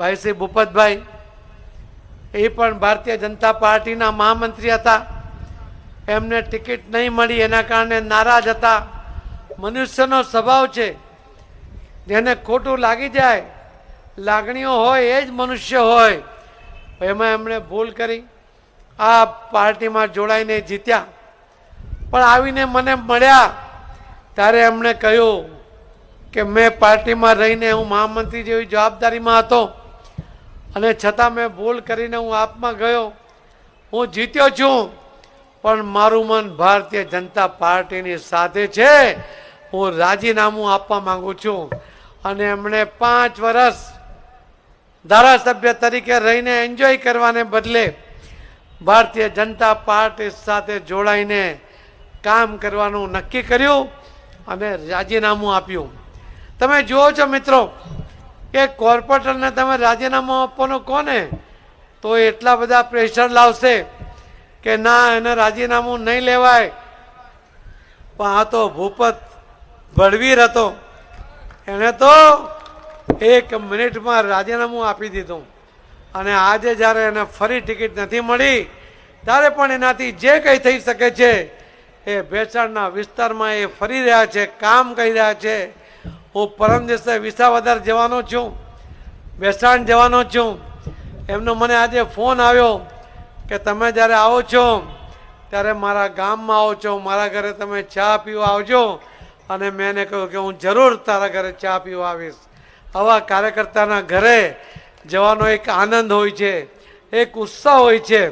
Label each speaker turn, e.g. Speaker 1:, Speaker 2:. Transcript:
Speaker 1: ભાઈ શ્રી ભૂપતભાઈ, એ પણ ભારતીય જનતા પાર્ટીના મહામંત્રી હતા. એમને ટિકિટ નહીં મળી, એના કારણે નારાજ હતા. મનુષ્યનો સ્વભાવ છે, જેને ખોટું લાગી જાય, લાગણીઓ હોય, એ જ મનુષ્ય હોય. એમાં એમણે ભૂલ કરી, આ પાર્ટીમાં જોડાઈને જીત્યા. પણ આવીને મને મળ્યા, ત્યારે એમણે કહ્યું કે, મેં પાર્ટીમાં રહીને હું મહામંત્રી જેવી જવાબદારીમાં હતો. અને છતાં મેં ભૂલ કરીને હું આપમાં ગયો. હું જીત્યો છું, પણ મારું મન ભારતીય જનતા પાર્ટીની સાથે છે. હું રાજીનામું આપવા માગું છું. અને એમણે પાંચ વર્ષ ધારાસભ્ય તરીકે રહીને એન્જોય કરવાને બદલે ભારતીય જનતા પાર્ટી સાથે જોડાઈને કામ કરવાનું નક્કી કર્યું અને રાજીનામું આપ્યું. તમે જુઓ છો મિત્રો કે કોર્પોરેટરને તમે રાજીનામું આપવાનું કોને? તો એટલા બધા પ્રેશર લાવશે કે ના, એને રાજીનામું નહીં લેવાય. પણ આ તો ભૂપત ભડવીર હતો. એણે તો એક મિનિટમાં રાજીનામું આપી દીધું. અને આજે જ્યારે એને ફરી ટિકિટ નથી મળી, ત્યારે પણ એનાથી જે કંઈ થઈ શકે છે, એ ભેસાણના વિસ્તારમાં એ ફરી રહ્યા છે, કામ કરી રહ્યા છે. હું પરમ દિવસે વિસાવદર જવાનો છું, વેસાણ જવાનો છું. એમનો મને આજે ફોન આવ્યો કે તમે જ્યારે આવો છો, ત્યારે મારા ગામમાં આવો છો, મારા ઘરે તમે ચા પીવા આવજો. અને મેં એને કહ્યું કે હું જરૂર તારા ઘરે ચા પીવા આવીશ. આવા કાર્યકર્તાના ઘરે જવાનો એક આનંદ હોય છે, એક ઉત્સાહ હોય છે.